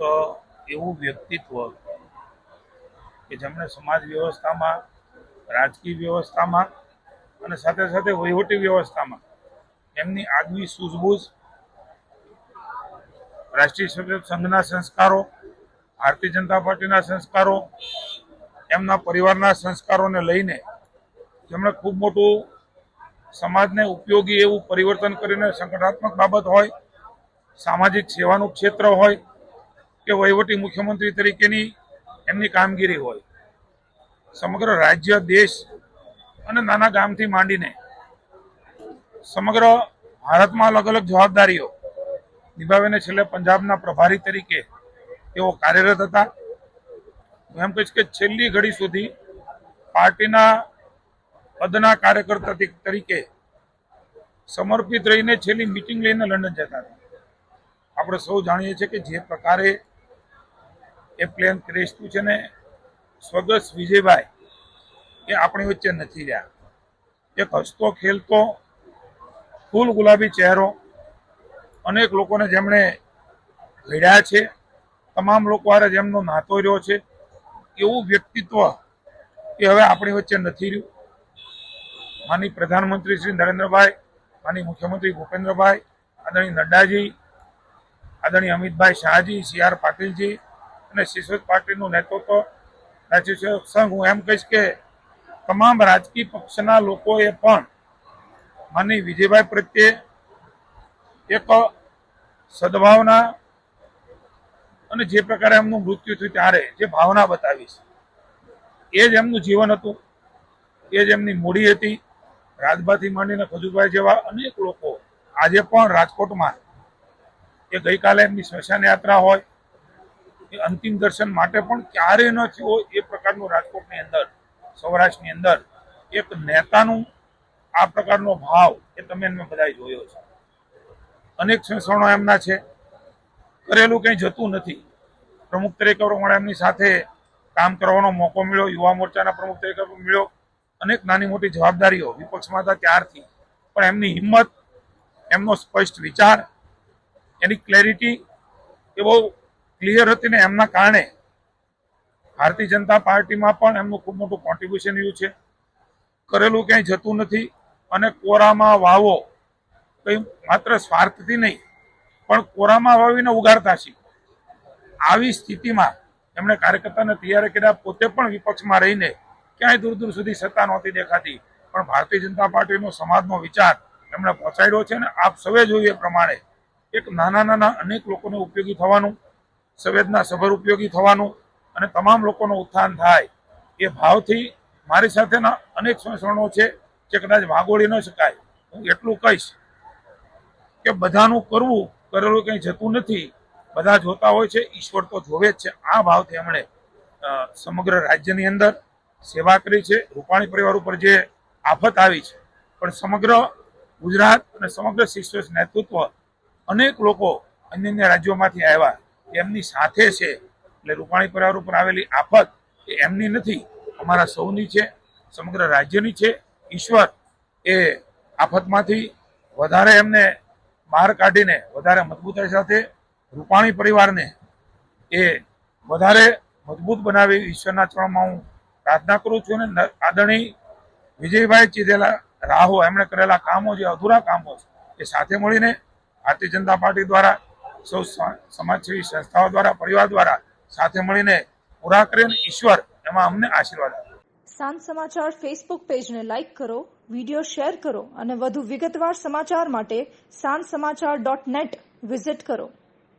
એવું વ્યક્તિત્વ કે જેમણે સમાજ વ્યવસ્થામાં, રાજકીય વ્યવસ્થામાં અને સાથે સાથે વહીવટી વ્યવસ્થામાં એમની આગવી સૂઝબૂઝ રાષ્ટ્રીય સંઘના સંસ્કારો, ભારતીય જનતા પાર્ટીના સંસ્કારો, એમના પરિવારના સંસ્કારોને લઈને જેમણે ખૂબ મોટું સમાજને ઉપયોગી એવું પરિવર્તન કરીને સંગઠનાત્મક બાબત હોય, સામાજિક સેવાનું ક્ષેત્ર હોય કે વહીવટી મુખ્યમંત્રી તરીકેની એમની કામગીરી હોય. સમગ્ર રાજ્ય, દેશ અને નાના ગામથી માંડીને સમગ્ર ભારતમાં અલગ અલગ જવાબદારીઓ નિભાવીને છેલ્લે પંજાબના પ્રભારી તરીકે તેઓ કાર્યરત હતા. હું એમ કહીશ કે છેલ્લી ઘડી સુધી પાર્ટીના પદના કાર્યકર્તા તરીકે સમર્પિત રહીને છેલ્લી મિટિંગ લઈને લંડન જતા હતા. આપણે સૌ જાણીએ છીએ કે જે પ્રકારે એ પ્લેન ક્રેશ થયું છે ને સ્વગત વિજયભાઈ એ આપણી વચ્ચે નથી રહ્યા. એક હસતો, ખેલતો, ફૂલ ગુલાબી ચહેરો, અનેક લોકોને જેમણે ઘડ્યા છે, તમામ લોકો હારે જેમનો નાતો રહ્યો છે, એવું વ્યક્તિત્વ એ હવે આપણી વચ્ચે નથી રહ્યું. માની પ્રધાનમંત્રી શ્રી નરેન્દ્રભાઈ માની મુખ્યમંત્રી ભૂપેન્દ્રભાઈ, આદરણીય નડ્ડાજી, આદરણીય અમિતભાઈ શાહજી, સી આર પાટીલજી અને શિશોદ પાર્ટીનું નેતૃત્વ રાજ્ય સંઘ, હું એમ કહીશ કે તમામ રાજકીય પક્ષના લોકોએ પણ માની વિજયભાઈ પ્રત્યે એક સદભાવના અને જે પ્રકારે એમનું મૃત્યુ થયું ત્યારે જે ભાવના બતાવી છે, એ જ એમનું જીવન હતું, એ જ એમની મૂડી હતી. રાજબાથી માંડીને ખજુભાઈ જેવા અનેક લોકો આજે પણ રાજકોટમાં, એ ગઈકાલે એમની સ્મશાન યાત્રા હોય એ અંતિમ દર્શન માટે પણ ક્યારેય ન થયો એ પ્રકારનું રાજકોટની અંદર, સૌરાષ્ટ્રની અંદર એક નેતાનું આ પ્રકારનો ભાવ એ તમે એમને બધાએ જોયો છે. અનેક શોષણો એમના છે. કરેલું કંઈ જતું નથી. પ્રમુખ તરીકે પણ એમની સાથે કામ કરવાનો મોકો મળ્યો, યુવા મોરચાના પ્રમુખ તરીકે મળ્યો. અનેક નાની મોટી જવાબદારીઓ વિપક્ષમાં હતા ત્યારથી. પણ એમની હિંમત, એમનો સ્પષ્ટ વિચાર, એની ક્લેરિટી એ બહુ ક્લિયર હતી ને એમના કારણે ભારતીય જનતા પાર્ટીમાં પણ એમનું ખૂબ મોટું કોન્ટ્રીબ્યુશન રહ્યું છે. કરેલું ક્યાંય જતું નથી અને કોરામાં વાવો કંઈ માત્ર સ્વાર્થથી નહીં, પણ કોરામાં વાવીને ઉગાડતા શીખો આવી સ્થિતિમાં એમણે કાર્યકર્તાને તૈયાર કર્યા, પોતે પણ વિપક્ષમાં રહીને ક્યાંય દૂર દૂર સુધી સત્તા નહોતી દેખાતી. પણ ભારતીય જનતા પાર્ટીનો સમાજનો વિચાર એમણે પહોંચાડ્યો છે ને આપ સૌએ જોયું એ પ્રમાણે એક નાના નાના અનેક લોકોને ઉપયોગી થવાનું સંવેદના સભર ઉપયોગી થવાનું અને તમામ લોકોનું ઉત્થાન થાય એ ભાવથી મારી સાથેના અનેક સંસ્કરણો છે જે કદાચ વાગોળી ન શકાય. હું એટલું કહીશ કે બધાનું કરવું, કરેલું કંઈ જતું નથી. બધા જોતા હોય છે, ઈશ્વર તો જોવે જ છે. આ ભાવથી એમણે સમગ્ર રાજ્યની અંદર સેવા કરી છે. રૂપાણી પરિવાર ઉપર જે આફત આવી છે. પણ સમગ્ર ગુજરાત અને સમગ્ર શિષ્ય નેતૃત્વ અનેક લોકો અન્ય અન્ય રાજ્યોમાંથી આવ્યા. એમની સાથે છે. એટલે રૂપાણી પરિવાર ઉપર આવેલી આફત એ એમની નથી, અમારા સૌની છે, સમગ્ર રાજ્યની છે. ઈશ્વર એ આફતમાંથી વધારે એમને બહાર કાઢીને વધારે મજબૂતાઈ સાથે રૂપાણી પરિવારને એ વધારે મજબૂત બનાવી ઈશ્વરના ચરણમાં હું પ્રાર્થના કરું છું અને આદરણીય વિજયભાઈ ચીધેલા રાહો, એમણે કરેલા કામો જે અધૂરા કામો છે, એ સાથે મળીને ભારતીય જનતા પાર્ટી દ્વારા સૌ સમાજસેવી સંસ્થાઓ દ્વારા, પરિવાર દ્વારા સાથે મળીને પૂરા કરીને ઈશ્વર એમાં અમને આશીર્વાદ આપે. સાંજ સમાચાર ફેસબુક પેજને લાઇક કરો વિડિયો શેર કરો અને વધુ વિગતવાર સમાચાર માટે સાંજ સમાચાર ડોટ નેટ વિઝિટ કરો.